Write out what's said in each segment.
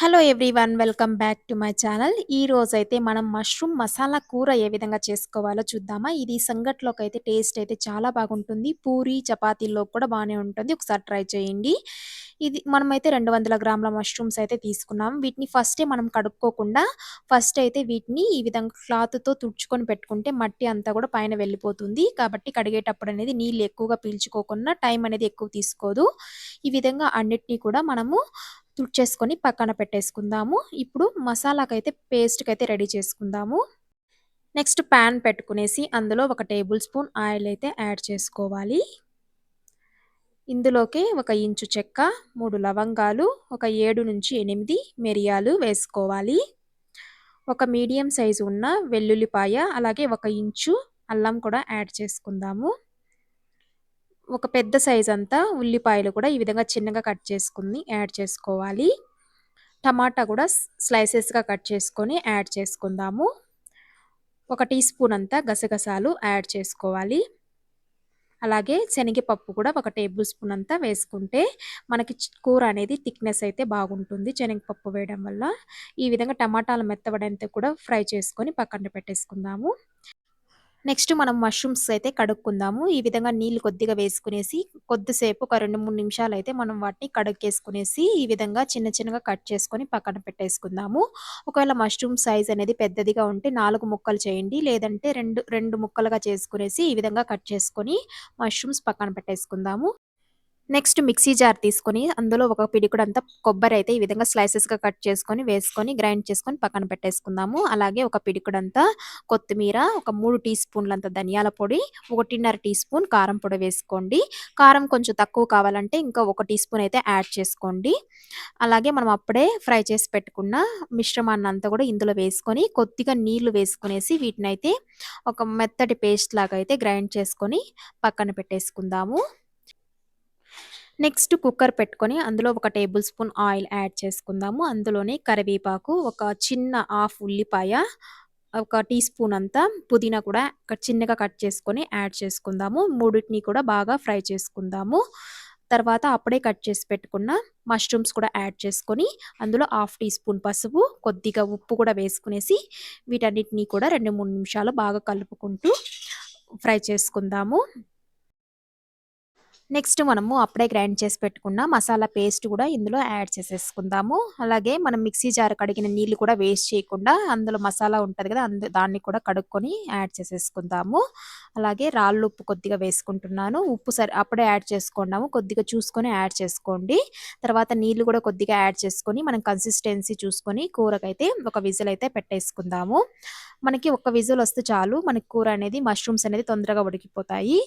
Hello everyone welcome back to my channel ఈ రోజైతే మనం మష్రూమ్ మసాలా కూర ఏ విధంగా చేసుకోవాలో చూద్దామా? ఇది సంగట్లోకి అయితే టేస్ట్ అయితే చాలా బాగుంటుంది. పూరి చపాతీల్లో కూడా బాగానే ఉంటుంది. ఒకసారి ట్రై చేయండి. ఇది మనమైతే రెండు వందల గ్రాముల మష్రూమ్స్ అయితే తీసుకున్నాం. వీటిని ఫస్టే మనం కడుక్కోకుండా ఫస్ట్ అయితే వీటిని ఈ విధంగా క్లాత్తో తుడుచుకొని పెట్టుకుంటే మట్టి అంతా కూడా పైన వెళ్ళిపోతుంది. కాబట్టి కడిగేటప్పుడు అనేది నీళ్ళు ఎక్కువగా పీల్చుకోకుండా టైం అనేది ఎక్కువ తీసుకోదు. ఈ విధంగా అన్నిటినీ కూడా మనము తుడిచేసుకొని పక్కన పెట్టేసుకుందాము. ఇప్పుడు మసాలాకైతే పేస్ట్కి అయితే రెడీ చేసుకుందాము. నెక్స్ట్ ప్యాన్ పెట్టుకునేసి అందులో ఒక టేబుల్ స్పూన్ ఆయిల్ అయితే యాడ్ చేసుకోవాలి. ఇందులోకి ఒక ఇంచు చెక్క మూడు లవంగాలు ఒక ఏడు నుంచి ఎనిమిది మిరియాలు వేసుకోవాలి. ఒక మీడియం సైజు ఉన్న వెల్లుల్లిపాయ అలాగే ఒక ఇంచు అల్లం కూడా యాడ్ చేసుకుందాము. ఒక పెద్ద సైజ్ అంతా ఉల్లిపాయలు కూడా ఈ విధంగా చిన్నగా కట్ చేసుకుని యాడ్ చేసుకోవాలి. టమాటా కూడా స్లైసెస్గా కట్ చేసుకొని యాడ్ చేసుకుందాము. ఒక టీ స్పూన్ అంతా గసగసాలు యాడ్ చేసుకోవాలి. అలాగే శనగపప్పు కూడా ఒక టేబుల్ స్పూన్ అంతా వేసుకుంటే మనకి కూర అనేది థిక్నెస్ అయితే బాగుంటుంది శనగపప్పు వేయడం వల్ల. ఈ విధంగా టమాటాలు మెత్తబడేంత కూడా ఫ్రై చేసుకొని పక్కన పెట్టేసుకుందాము. నెక్స్ట్ మనం మష్రూమ్స్ అయితే కడుక్కుందాము. ఈ విధంగా నీళ్ళు కొద్దిగా వేసుకునేసి కొద్దిసేపు ఒక రెండు మూడు నిమిషాలు అయితే మనం వాటిని కడుక్కేసుకునేసి ఈ విధంగా చిన్న చిన్నగా కట్ చేసుకొని పక్కన పెట్టేసుకుందాము. ఒకవేళ మష్రూమ్ సైజ్ అనేది పెద్దదిగా ఉంటే నాలుగు ముక్కలు చేయండి. లేదంటే రెండు రెండు ముక్కలుగా చేసుకునేసి ఈ విధంగా కట్ చేసుకొని మష్రూమ్స్ పక్కన పెట్టేసుకుందాము. నెక్స్ట్ మిక్సీ జార్ తీసుకొని అందులో ఒక పిడికుడు అంతా కొబ్బరి అయితే ఈ విధంగా స్లైసెస్గా కట్ చేసుకొని వేసుకొని గ్రైండ్ చేసుకొని పక్కన పెట్టేసుకుందాము. అలాగే ఒక పిడికుడు అంతా కొత్తిమీర ఒక మూడు టీ స్పూన్లంత ధనియాల పొడి ఒకటిన్నర టీ స్పూన్ కారం పొడి వేసుకోండి. కారం కొంచెం తక్కువ కావాలంటే ఇంకా ఒక టీ స్పూన్ అయితే యాడ్ చేసుకోండి. అలాగే మనం అప్పుడే ఫ్రై చేసి పెట్టుకున్న మిశ్రమాన్ని అంతా కూడా ఇందులో వేసుకొని కొద్దిగా నీళ్ళు వేసుకునేసి వీటిని అయితే ఒక మెత్తటి పేస్ట్ లాగా అయితే గ్రైండ్ చేసుకొని పక్కన పెట్టేసుకుందాము. నెక్స్ట్ కుక్కర్ పెట్టుకొని అందులో ఒక టేబుల్ స్పూన్ ఆయిల్ యాడ్ చేసుకుందాము. అందులోనే కరివేపాకు ఒక చిన్న హాఫ్ ఉల్లిపాయ ఒక టీ స్పూన్ అంతా పుదీనా కూడా చిన్నగా కట్ చేసుకొని యాడ్ చేసుకుందాము. మూడింటిని కూడా బాగా ఫ్రై చేసుకుందాము. తర్వాత అప్పుడే కట్ చేసి పెట్టుకున్న మష్రూమ్స్ కూడా యాడ్ చేసుకొని అందులో హాఫ్ టీ స్పూన్ పసుపు కొద్దిగా ఉప్పు కూడా వేసుకునేసి వీటన్నిటిని కూడా రెండు మూడు నిమిషాలు బాగా కలుపుకుంటూ ఫ్రై చేసుకుందాము. నెక్స్ట్ మనము అప్పుడే గ్రైండ్ చేసి పెట్టుకున్న మసాలా పేస్ట్ కూడా ఇందులో యాడ్ చేసేసుకుందాము. అలాగే మనం మిక్సీ జార్ కడిగిన నీళ్ళు కూడా వేస్ట్ చేయకుండా అందులో మసాలా ఉంటుంది కదా అందు దాన్ని కూడా కడుక్కొని యాడ్ చేసేసుకుందాము. అలాగే రాళ్ళు ఉప్పు కొద్దిగా వేసుకుంటున్నాను. ఉప్పు సరి అప్పుడే యాడ్ చేసుకున్నాము. కొద్దిగా చూసుకొని యాడ్ చేసుకోండి. తర్వాత నీళ్ళు కూడా కొద్దిగా యాడ్ చేసుకొని మనం కన్సిస్టెన్సీ చూసుకొని కూరకైతే ఒక విజిల్ అయితే పెట్టేసుకుందాము. మనకి ఒక విజిల్ వస్తే చాలు. మనకి కూర అనేది మష్రూమ్స్ అనేది తొందరగా ఉడికిపోతాయి.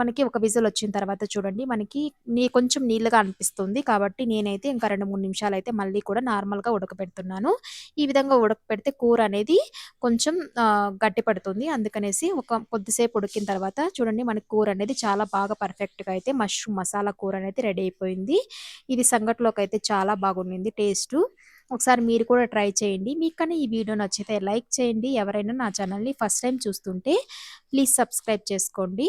మనకి ఒక విజిల్ వచ్చిన తర్వాత చూడండి మనకి నీ కొంచెం నీళ్ళగా అనిపిస్తుంది కాబట్టి నేనైతే ఇంకా రెండు మూడు నిమిషాలు అయితే మళ్ళీ కూడా నార్మల్గా ఉడకపెడుతున్నాను ఈ విధంగా ఉడకపెడితే కూర అనేది కొంచెం గట్టి పడుతుంది. అందుకనేసి ఒక కొద్దిసేపు ఉడికిన తర్వాత చూడండి మనకి కూర అనేది చాలా బాగా పర్ఫెక్ట్గా అయితే మష్రూమ్ మసాలా కూర అనేది రెడీ అయిపోయింది. ఇది సంగట్లోకి అయితే చాలా బాగుండింది టేస్ట్. ఒకసారి మీరు కూడా ట్రై చేయండి. మీకు కానీ ఈ వీడియో నచ్చితే లైక్ చేయండి. ఎవరైనా నా ఛానల్ని ఫస్ట్ టైం చూస్తుంటే ప్లీజ్ సబ్స్క్రైబ్ చేసుకోండి.